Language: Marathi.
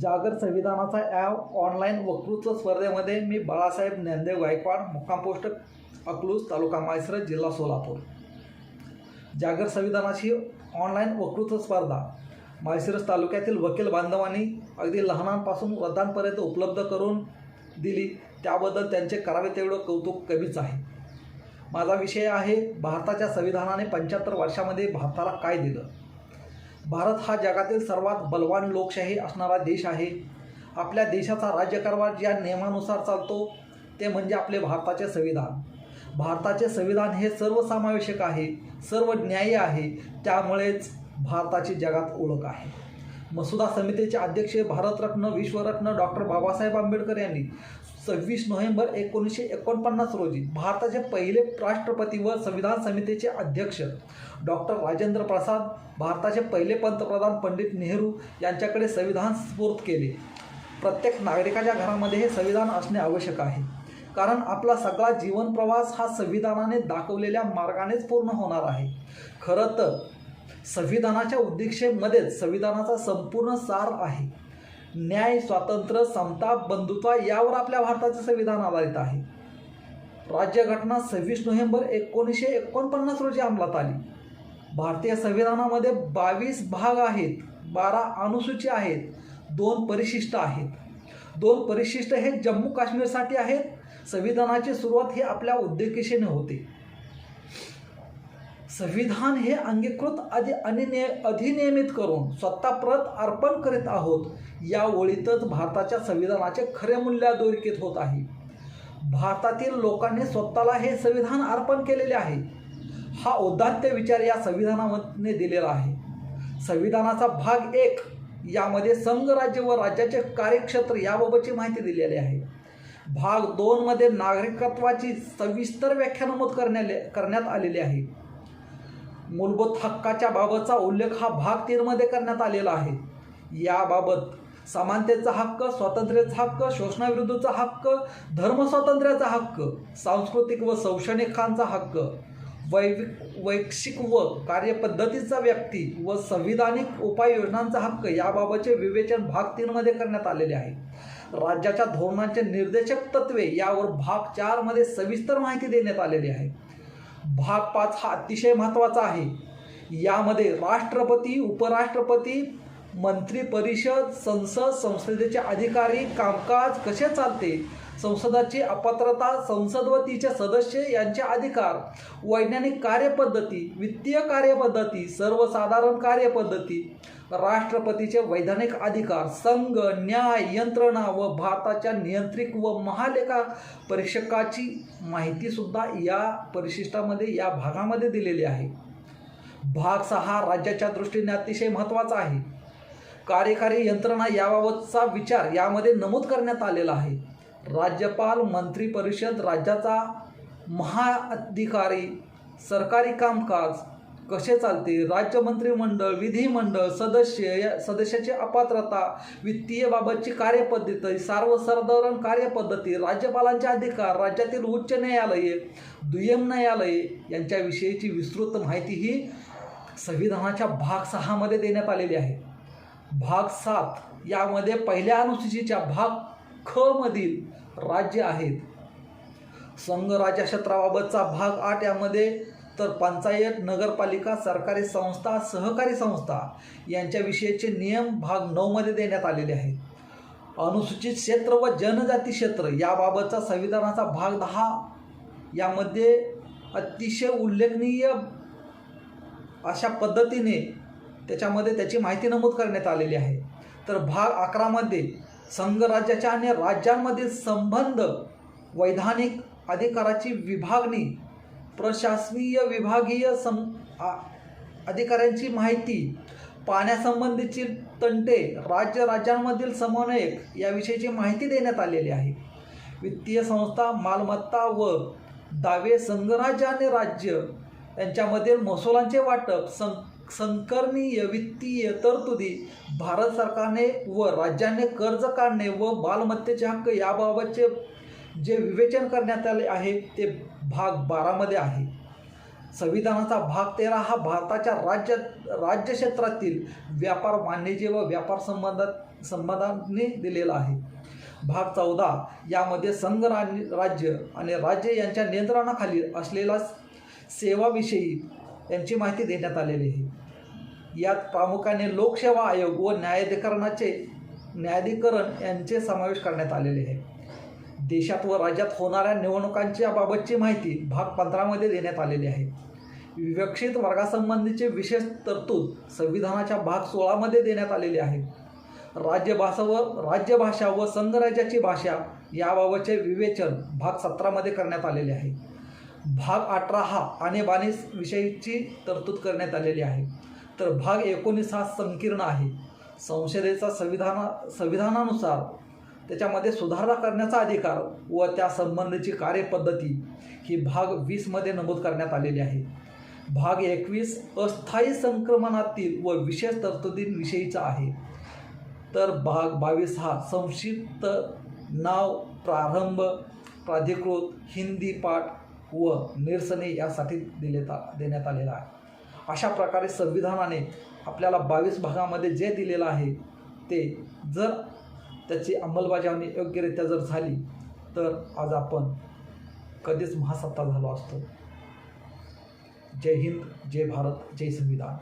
जागर संविधानाचा ॲप ऑनलाईन वक्तृत्व स्पर्धेमध्ये मी बाळासाहेब ज्ञानदेव गायकवाड मुक्काम पोस्ट अकलूज तालुका मायसर जिल्हा सोलापूर. जागर संविधानाची ऑनलाईन वक्तृत्व स्पर्धा माळशिरस तालुक्यातील वकील बांधवांनी अगदी लहानांपासून वृद्धांपर्यंत उपलब्ध करून दिली. त्याबद्दल त्यांचे करावे तेवढं कौतुक कमीच आहे. माझा विषय आहे भारताच्या संविधानाने पंच्याहत्तर वर्षामध्ये भारताला काय दिलं? भारत हा जगातील सर्वात बलवान लोकशाही असणारा देश आहे. आपल्या देशाचा राज्यकारभार ज्या नियमानुसार चालतो ते म्हणजे आपले भारताचे संविधान. भारताचे संविधान हे सर्वसमावेशक आहे सर्व न्याय आहे त्यामुळेच भारताची जगात ओळख आहे. मसुदा समितीचे अध्यक्ष भारतरत्न विश्वरत्न डॉक्टर बाबासाहेब आंबेडकर यांनी सव्वीस नोव्हेंबर एकोणीसशे एकोणपन्नास रोजी भारताचे पहिले राष्ट्रपती व संविधान समितीचे अध्यक्ष डॉक्टर राजेंद्र प्रसाद भारताचे पहिले पंतप्रधान पंडित नेहरू यांच्याकडे संविधान स्फूर्त केले. प्रत्येक नागरिकाच्या घरामध्ये हे संविधान असणे आवश्यक आहे. कारण आपला सगळा जीवन प्रवास हा संविधानाने दाखवलेल्या मार्गानेच पूर्ण होणार आहे. खरं तर संविधानाच्या उद्दिक्षेमध्येच संविधानाचा संपूर्ण सार आहे. न्याय स्वातंत्र्य समता बंधुत्व यावर आपल्या भारताचे संविधान आधारित आहे. राज्यघटना सव्वीस नोव्हेंबर एकोणीसशे एकोणपन्नास रोजी अंमलात आली. भारतीय संविधानामध्ये बावीस भाग आहेत बारा अनुसूची आहेत दोन परिशिष्ट आहेत. दोन परिशिष्ट हे जम्मू काश्मीरसाठी आहेत. संविधानाची सुरुवात ही आपल्या उद्देशिकेने होते. संविधान हे अंगीकृत अधि अनिने अधिनियमित करून स्वतः प्रत अर्पण करीत आहोत या ओळीतच भारताच्या संविधानाचे खरे मूल्य अधोरेखित होत आहे. भारतातील लोकांनी स्वतःला हे संविधान अर्पण केलेले आहे. हा औदात्य विचार या संविधानामध्ये दिलेला आहे. संविधानाचा भाग एक यामध्ये संघ राज्य व राज्याचे कार्यक्षेत्र याबाबतची माहिती दिलेली आहे. भाग दोनमध्ये नागरिकत्वाची सविस्तर व्याख्या नमूद करण्याले करण्यात आलेली आहे. मूलभूत हक्काच्या बाबतचा उल्लेख हा भाग तीनमध्ये करण्यात आलेला आहे. याबाबत समानतेचा हक्क स्वातंत्र्याचा हक्क शोषणाविरुद्धचा हक्क धर्मस्वातंत्र्याचा हक्क सांस्कृतिक व शैक्षणिकांचा हक्क वैविक वैश्विक व कार्यपद्धतीचा व्यक्ती व संविधानिक उपाययोजनांचा हक्क याबाबतचे विवेचन भाग तीनमध्ये करण्यात आलेले आहे. राज्याच्या धोरणांचे निर्देशक तत्वे यावर भाग चारमध्ये सविस्तर माहिती देण्यात आलेली आहे. भाग पाच हा अतिशय महत्त्वाचा आहे. यामध्ये राष्ट्रपती उपराष्ट्रपती मंत्री परिषद संसद संसदेचे अधिकारी कामकाज कसे चालते संसदाची अपात्रता संसद व तिचे सदस्य यांचे अधिकार वैज्ञानिक कार्यपद्धती वित्तीय कार्यपद्धती सर्वसाधारण कार्यपद्धती राष्ट्रपतीचे वैधानिक अधिकार संघ न्याय यंत्रणा व भारताच्या नियंत्रित व महालेखा परीक्षकाची माहितीसुद्धा या परिशिष्टामध्ये या भागामध्ये दिलेली आहे. भाग सहा राज्याच्या दृष्टीने अतिशय महत्त्वाचा आहे. कार्यकारी यंत्रणा याबाबतचा विचार यामध्ये नमूद करण्यात आलेला आहे. राज्यपाल मंत्री परिषद राज्याचा महाअधिकारी सरकारी कामकाज कसे चालते? राज्य मंत्रिमंडळ विधिमंडळ सदस्य या सदस्याची अपात्रता वित्तीय बाबतची कार्यपद्धती सर्वसाधारण कार्यपद्धती राज्यपालांचे अधिकार राज्यातील उच्च न्यायालये दुय्यम न्यायालये यांच्याविषयीची विस्तृत माहिती ही संविधानाच्या भाग सहामध्ये देण्यात आलेली आहे. भाग सात यामध्ये पहिल्या अनुसूचीच्या भाग ख मधील राज्य आहेत. संघ राज्यक्षेत्राबाबतचा भाग आठ यामध्ये तर पंचायत नगरपालिका सरकारी संस्था सहकारी संस्था यांच्याविषयीचे नियम भाग नऊमध्ये देण्यात आलेले आहेत. अनुसूचित क्षेत्र व जनजाती क्षेत्र याबाबतचा संविधानाचा भाग दहा यामध्ये अतिशय उल्लेखनीय अशा पद्धतीने त्याच्यामध्ये त्याची माहिती नमूद करण्यात आलेली आहे. तर भाग अकरामध्ये संघराज्याच्या आणि राज्यांमधील संबंध वैधानिक अधिकाराची विभागणी प्रशासकीय विभागीय सं आ- अधिकाऱ्यांची माहिती पाण्यासंबंधीची तंटे राज्य राज्यांमधील समन्वयक याविषयीची माहिती देण्यात आलेली आहे. वित्तीय संस्था मालमत्ता व दावे संघराज्य आणि राज्य यांच्यामधील महसुलांचे वाटप सं संकरणीय वित्तीय तरतुदी भारत सरकारने व राज्याने कर्ज काढणे व मालमत्तेचे हक्क याबाबतचे जे विवेचन करण्यात आले आहे ते भाग बारामध्ये आहे. संविधानाचा भाग तेरा हा भारताच्या राज्य राज्यक्षेत्रातील व्यापार वाणिज्य व व्यापार संबंधात संबंधाने दिलेला आहे. भाग चौदा यामध्ये संघ राज्य आणि राज्य यांच्या नियंत्रणाखाली असलेला सेवाविषयी यांची माहिती देण्यात आलेली आहे. यात प्रामुख्याने लोकसेवा आयोग व न्यायाधिकरणाचे न्यायाधिकरण यांचे समावेश करण्यात आलेले आहे. देशात व राज्यात होणाऱ्या निवडणुकांच्या बाबतची माहिती भाग पंधरामध्ये देण्यात आलेली आहे. विवक्षित वर्गासंबंधीचे विशेष तरतूद संविधानाच्या भाग सोळामध्ये देण्यात आलेली आहे. राज्यभाषा व राज्यभाषा व संघराज्याची भाषा याबाबतचे विवेचन भाग सतरामध्ये करण्यात आलेले आहे. भाग अठरा हा आणीबाणी विषयीची तरतूद करण्यात आलेली आहे. तर भाग एकोणीस हा संकीर्ण आहे. संसदेचा संविधाना संविधानानुसार त्याच्यामध्ये सुधारणा करण्याचा अधिकार व त्या संबंधीची कार्यपद्धती ही भाग वीसमध्ये नमूद करण्यात आलेली आहे. भाग एकवीस अस्थायी संक्रमणातील व विशेष तरतुदींविषयीचा आहे. तर भाग बावीस हा संक्षिप्त नाव प्रारंभ प्राधिकृत हिंदी पाठ व निरसने यासाठी दिले देण्यात आलेला आहे. अशा प्रकारे संविधानाने आपल्याला बावीस भागामध्ये जे दिलेलं आहे ते जर त्याची अंमलबजावणी योग्यरित्या जर झाली तर आज आपण कधीच महासत्ता झालो असतो. जय हिंद जय भारत जय संविधान.